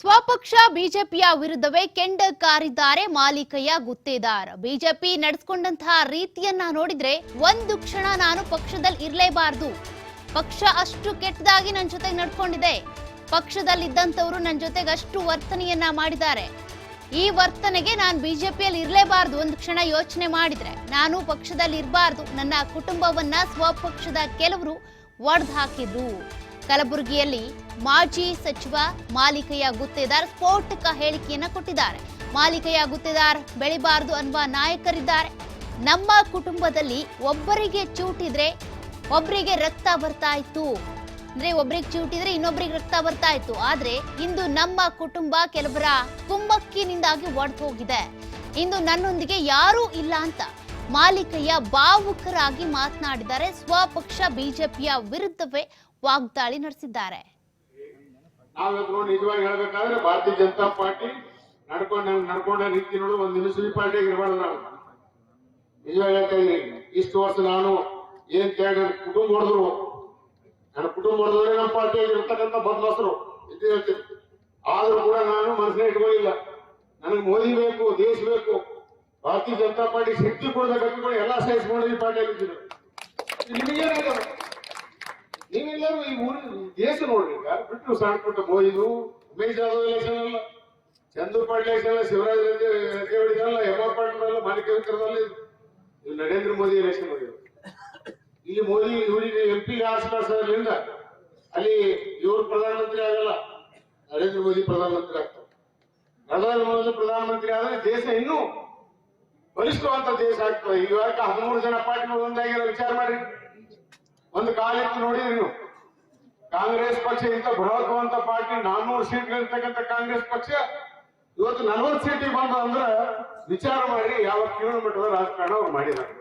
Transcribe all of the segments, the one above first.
ಸ್ವಪಕ್ಷ ಬಿಜೆಪಿಯ ವಿರುದ್ಧವೇ ಕೆಂಡ ಕಾರಿದ್ದಾರೆ ಮಾಲೀಕಯ್ಯ ಗುತ್ತೇದಾರ್. ಬಿಜೆಪಿ ನಡೆಸ್ಕೊಂಡಂತಹ ರೀತಿಯನ್ನ ನೋಡಿದ್ರೆ ಒಂದು ಕ್ಷಣ ನಾನು ಪಕ್ಷದಲ್ಲಿ ಇರಲೇಬಾರದು. ಪಕ್ಷ ಅಷ್ಟು ಕೆಟ್ಟದಾಗಿ ನನ್ನ ಜೊತೆಗೆ ನಡ್ಕೊಂಡಿದೆ. ಪಕ್ಷದಲ್ಲಿದ್ದಂಥವರು ನನ್ನ ಜೊತೆಗೆ ಅಷ್ಟು ವರ್ತನೆಯನ್ನ ಮಾಡಿದ್ದಾರೆ. ಈ ವರ್ತನೆಗೆ ನಾನು ಬಿಜೆಪಿಯಲ್ಲಿ ಇರಲೇಬಾರದು ಒಂದು ಕ್ಷಣ ಯೋಚನೆ ಮಾಡಿದ್ರೆ. ನಾನು ಪಕ್ಷದಲ್ಲಿ ಇರಬಾರ್ದು. ನನ್ನ ಕುಟುಂಬವನ್ನ ಸ್ವಪಕ್ಷದ ಕೆಲವರು ಒಡೆದು ಹಾಕಿದ್ರು. ಕಲಬುರಗಿಯಲ್ಲಿ ಮಾಜಿ ಸಚಿವ ಮಾಲಿಕಯ್ಯ ಗುತ್ತೇದಾರ್ ಸ್ಫೋಟಕ ಹೇಳಿಕೆಯನ್ನ ಕೊಟ್ಟಿದ್ದಾರೆ. ಮಾಲಿಕಯ್ಯ ಗುತ್ತೇದಾರ್ ಬೆಳಿಬಾರದು ಅನ್ನುವ ನಾಯಕರಿದ್ದಾರೆ. ನಮ್ಮ ಕುಟುಂಬದಲ್ಲಿ ಒಬ್ಬರಿಗೆ ಚೂಟಿದ್ರೆ ಒಬ್ಬರಿಗೆ ರಕ್ತ ಬರ್ತಾ ಇತ್ತು. ಅಂದ್ರೆ ಒಬ್ರಿಗೆ ಚೂಟಿದ್ರೆ ಇನ್ನೊಬ್ರಿಗೆ ರಕ್ತ ಬರ್ತಾ ಇತ್ತು. ಆದ್ರೆ ಇಂದು ನಮ್ಮ ಕುಟುಂಬ ಕೆಲವರ ಕುಮ್ಮಕ್ಕಿನಿಂದಾಗಿ ಒಡೆದು ಹೋಗಿದೆ. ಇಂದು ನನ್ನೊಂದಿಗೆ ಯಾರೂ ಇಲ್ಲ ಅಂತ ಮಾಲಿಕಯ್ಯ ಭಾವುಕರಾಗಿ ಮಾತನಾಡಿದ್ದಾರೆ ಸ್ವಪಕ್ಷ ಬಿಜೆಪಿಯ ವಿರುದ್ಧವೇ ವಾಗ್ದಾಳಿ ನಡೆಸಿದ್ದಾರೆ. ನೋಡಿ ನಿಜವಾಗಿ ಹೇಳ್ಬೇಕಾದ್ರೆ ಭಾರತೀಯ ಜನತಾ ಪಾರ್ಟಿ ನಡ್ಕೊಂಡ ನಡ್ಕೊಂಡ ರೀತಿ ನೋಡು ಒಂದು ಮುಸ್ಲಿಂ ಪಾರ್ಟಿ ಇರಬಾರ್ದು ನಿಜವಾಗಿ ಹೇಳ್ತಾ ಇದೀನಿ ಇಷ್ಟು ವರ್ಷ ನಾನು ಏನ್ ಕೇಳಿ ಕುಟುಂಬ ಹೊಡೆದ್ರು. ನನ್ನ ಕುಟುಂಬ ಹೊಡೆದ್ರೆ ನಮ್ಮ ಪಾರ್ಟಿಯಾಗಿ ಇರ್ತಕ್ಕಂಥ ಬದಲಾಸರು ಇದು ಹೇಳ್ತೀನಿ. ಆದ್ರೂ ಕೂಡ ನಾನು ಮನಸ್ಸಿನ ಇಟ್ಕೊಳ್ಳಿಲ್ಲ ನನಗೆ ಮೋದಿ ಬೇಕು, ದೇಶ ಬೇಕು. ಭಾರತೀಯ ಜನತಾ ಪಾರ್ಟಿ ಶಕ್ತಿ ಕೂಡ ಅಂದ್ಕೊಂಡು ಎಲ್ಲ ಸಹಿಸ್ಕೊಂಡು ಈ ಪಾರ್ಟಿಯಾಗಿ ಇದ್ದಿದ್ರು ನಿಮಗೇನಾಗಲ್ಲ ನೀವೆಲ್ಲರೂ ಈ ಊರಿನ ದೇಶ ನೋಡ್ರಿ ಬಿಟ್ಟು ಸಣ್ಣ ಪುಟ್ಟ ಮೋದಿದು ಉಮೇಶ್ ಜಾಧವ್ ಎಲೆಕ್ಷನ್ ಅಲ್ಲ, ಚಂದ್ರ ಪಾಟೀಲ್ ಎಲೆಕ್ಷನ್ ಅಲ್ಲ, ಶಿವರಾಜ್ ರೆಡ್ಡಿ ಅಲ್ಲ ಪಾಟೀಲ್ ನರೇಂದ್ರ ಮೋದಿ ಎಲೆಕ್ಷನ್ ಇಲ್ಲಿ ಮೋದಿ ಇವರಿಗೆ ಎಂ ಪಿ ಆರಿಸ್ಕೊಳ್ಳೋದ್ರಿಂದ ಅಲ್ಲಿ ಇವರು ಪ್ರಧಾನಮಂತ್ರಿ ಆಗಲ್ಲ, ನರೇಂದ್ರ ಮೋದಿ ಪ್ರಧಾನಮಂತ್ರಿ ಆಗ್ತಾರೆ. ಮೋದಿ ಪ್ರಧಾನಮಂತ್ರಿ ಆದ್ರೆ ದೇಶ ಇನ್ನೂ ಬಲಿಷ್ಠವಂತ ದೇಶ ಆಗ್ತದೆ. ಇವಾಗ ಹದಿಮೂರು ಜನ ಪಾರ್ಟಿಗಳು ಒಂದಾಗಿರೋ ವಿಚಾರ ಮಾಡಿ. ಒಂದು ಕಾಲಿತ್ತು ನೋಡಿದ್ರಿ ನೀವು ಕಾಂಗ್ರೆಸ್ ಪಕ್ಷ ಇಂಥ ಬೃಹತ್ವಂತ ಪಾರ್ಟಿ, ನಾನ್ನೂರು ಸೀಟ್ಗಳಿರ್ತಕ್ಕಂಥ ಕಾಂಗ್ರೆಸ್ ಪಕ್ಷ, ಇವತ್ತು ನಲ್ವತ್ತು ಸೀಟಿಗೆ ಬಂದ ಅಂದ್ರೆ ವಿಚಾರ ಮಾಡಿ ಯಾವ ಕಿಲೋಮೀಟರ್ ರಾಜಕಾರಣ ಅವ್ರು ಮಾಡಿದ್ದಾರೆ.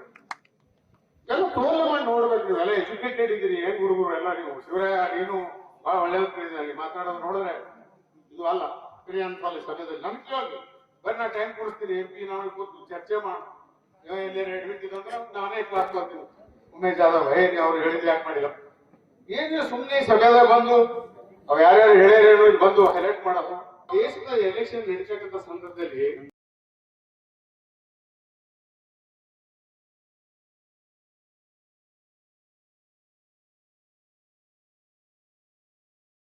ಎಲ್ಲ ತೋಲ ಮಾಡಿ ನೋಡ್ಬೇಕು ನೀವು. ಎಲ್ಲ ಎಜುಕೇಟೆಡ್ ಇದ್ದೀರಿ. ಏನ್ ಗುರುಗುರು ಎಲ್ಲ ನೀವು? ಶಿವರಾಯ, ನೀನು ಬಹಳ ಒಳ್ಳೆಯ ಮಾತಾಡೋದು ನೋಡಿದ್ರೆ ಇದು ಅಲ್ಲ. ಸರಿ ಅನ್ಸಲ್ಲ ಸದ್ಯದಲ್ಲಿ ನಮ್ಗೆ ಕೇಳಿ ಬರೀ ನಾ ಟೈಮ್ ಕೊಡಿಸ್ತೀನಿ ಎಂ ಪಿ ನಾನು ಕೂತು ಚರ್ಚೆ ಮಾಡು. ಎಲ್ಲೇ ಅಡ್ಮಿಟ್ ಇದ್ದಂದ್ರೆ ನಾನೇ ಕ್ಲಾಸ್ ಕೊಡ್ತೀನಿ ಉಮೇಶ್ ಯಾದವ್ ಏ, ನೀವು ಅವ್ರು ಹೇಳಿದ್ ಯಾಕೆ ಮಾಡಿಲ್ಲ? ಏನು ಸುಮ್ಮನೆ ಸಭೆದಾಗ ಬಂದು, ಅವ್ ಯಾರ್ಯಾರು ಹೇಳ್ಯಾರೇನು ಬಂದು ಹೈಲೈಟ್ ಮಾಡೋದು ದೇಶದ ಎಲೆಕ್ಷನ್ ನಡೀತಕ್ಕಂಥ ಸಂದರ್ಭದಲ್ಲಿ